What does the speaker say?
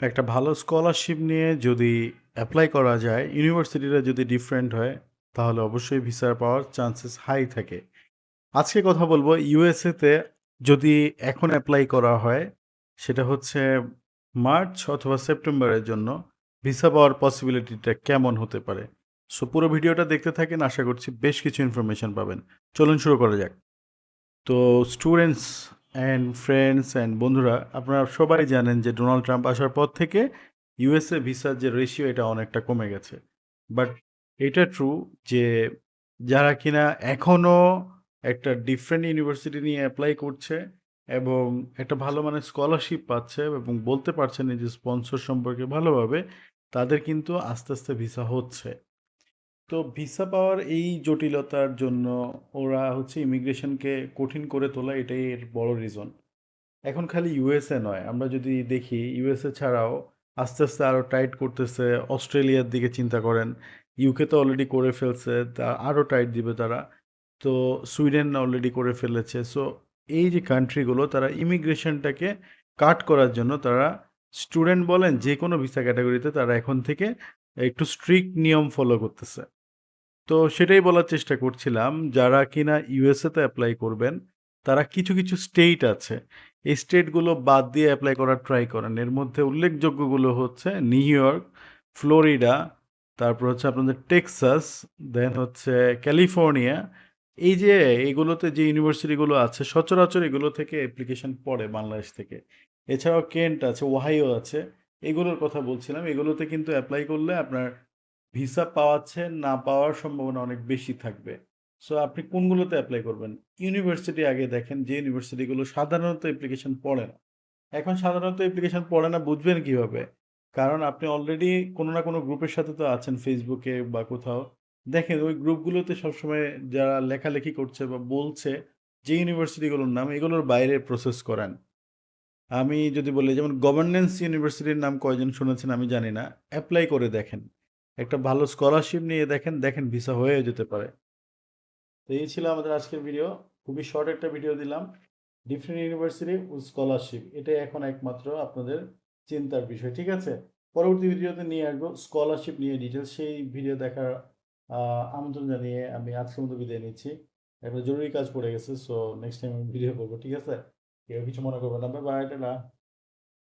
একটা ভালো স্কলারশিপ নিয়ে যদি অ্যাপ্লাই করা যায়, ইউনিভার্সিটিটা যদি ডিফারেন্ট হয়, তাহলে অবশ্যই ভিসা পাওয়ার চান্সেস হাই থাকে। আজকে কথা বলব ইউএসএতে যদি এখন অ্যাপ্লাই করা হয়, সেটা হচ্ছে মার্চ অথবা সেপ্টেম্বরের জন্য ভিসা পাওয়ার পসিবিলিটিটা কেমন হতে পারে? সো পুরো ভিডিওটা দেখতে থাকেন, আশা করছি বেশ কিছু ইনফরমেশন পাবেন। চলুন শুরু করা যাক। তো স্টুডেন্টস অ্যান্ড ফ্রেন্ডস অ্যান্ড বন্ধুরা, আপনারা সবাই জানেন যে ডোনাল্ড ট্রাম্প আসার পর থেকে ইউএসএ ভিসার যে রেশিও এটা অনেকটা কমে গেছে। বাট এটা ট্রু যে যারা কিনা এখনও একটা ডিফারেন্ট ইউনিভার্সিটি নিয়ে অ্যাপ্লাই করছে এবং একটা ভালো মানের স্কলারশিপ পাচ্ছে এবং বলতে পারছে নিজের স্পন্সর সম্পর্কে ভালোভাবে, তাদের কিন্তু আস্তে আস্তে ভিসা হচ্ছে। তো ভিসা পাওয়ার এই জটিলতার জন্য ওরা হচ্ছে ইমিগ্রেশনকে কঠিন করে তোলা এটাই এর বড় রিজন এখন খালি ইউএসএ নয়, আমরা যদি দেখি ইউএসএ ছাড়াও আস্তে আস্তে আরও টাইট করতেছে, অস্ট্রেলিয়ার দিকে চিন্তা করেন ইউকে তো অলরেডি করে ফেলছে, তা আরও টাইট দিবে তারা, তো সুইডেন অলরেডি করে ফেলেছে। সো এই যে কান্ট্রিগুলো তারা ইমিগ্রেশনটাকে কাট করার জন্য তারা স্টুডেন্ট বলেন যে কোনো ভিসা ক্যাটাগরিতে তারা এখন থেকে একটু স্ট্রিক্ট নিয়ম ফলো করতেছে। তো সেটাই বলার চেষ্টা করছিলাম, যারা কিনা ইউএসএতে অ্যাপ্লাই করবেন, তারা কিছু কিছু স্টেট আছে। এই স্টেটগুলো বাদ দিয়ে অ্যাপ্লাই করার ট্রাই করেন। এর মধ্যে উল্লেখযোগ্যগুলো হচ্ছে নিউ ইয়র্ক ফ্লোরিডা তারপর হচ্ছে আপনাদের টেক্সাস দেন হচ্ছে ক্যালিফোর্নিয়া এই যে এগুলোতে যে ইউনিভার্সিটিগুলো আছে, সচরাচর এগুলো থেকে অ্যাপ্লিকেশন পড়ে বাংলাদেশ থেকে। এছাড়াও কেন্ট আছে ওহাইও আছে, এগুলোর কথা বলছিলাম। এগুলোতে কিন্তু অ্যাপ্লাই করলে আপনার ভিসা পাওয়াচ্ছে, না পাওয়ার সম্ভাবনা অনেক বেশি থাকবে। সো আপনি কোনগুলোতে অ্যাপ্লাই করবেন? ইউনিভার্সিটি আগে দেখেন যে ইউনিভার্সিটিগুলো সাধারণত অ্যাপ্লিকেশন পড়ে না। এখন সাধারণত অ্যাপ্লিকেশন পড়ে না বুঝবেন কীভাবে? কারণ আপনি অলরেডি কোনো না কোনো গ্রুপের সাথে তো আছেন ফেসবুকে বা কোথাও। দেখেন ওই গ্রুপগুলোতে সবসময় যারা লেখালেখি করছে বা বলছে, যে ইউনিভার্সিটিগুলোর নাম, এগুলোর বাইরে প্রসেস করেন। আমি যদি বলি, যেমন গভর্নেন্স ইউনিভার্সিটির নাম কয়জন শুনেছেন আমি জানি না। অ্যাপ্লাই করে দেখেন। একটা ভালো স্কলারশিপ নিয়ে দেখেন দেখেন ভিসা হয়ে যেতে পারে। তো এই ছিল আমাদের আজকের ভিডিও খুবই শর্ট একটা ভিডিও দিলাম। ডিফারেন্ট ইউনিভার্সিটি ও স্কলারশিপ এটাই এখন একমাত্র আপনাদের চিন্তার বিষয়, ঠিক আছে? পরবর্তী ভিডিওতে নিয়ে আসব স্কলারশিপ নিয়ে ডিটেলস সেই ভিডিও দেখার আমন্ত্রণ জানিয়ে আমি আজকের মতো বিদায় নিচ্ছি। একটা জরুরি কাজ পড়ে গেছে সো নেক্সট টাইম আমি ভিডিও করব, ঠিক আছে? কেউ কিছু মনে করবেন না। Bye bye tata.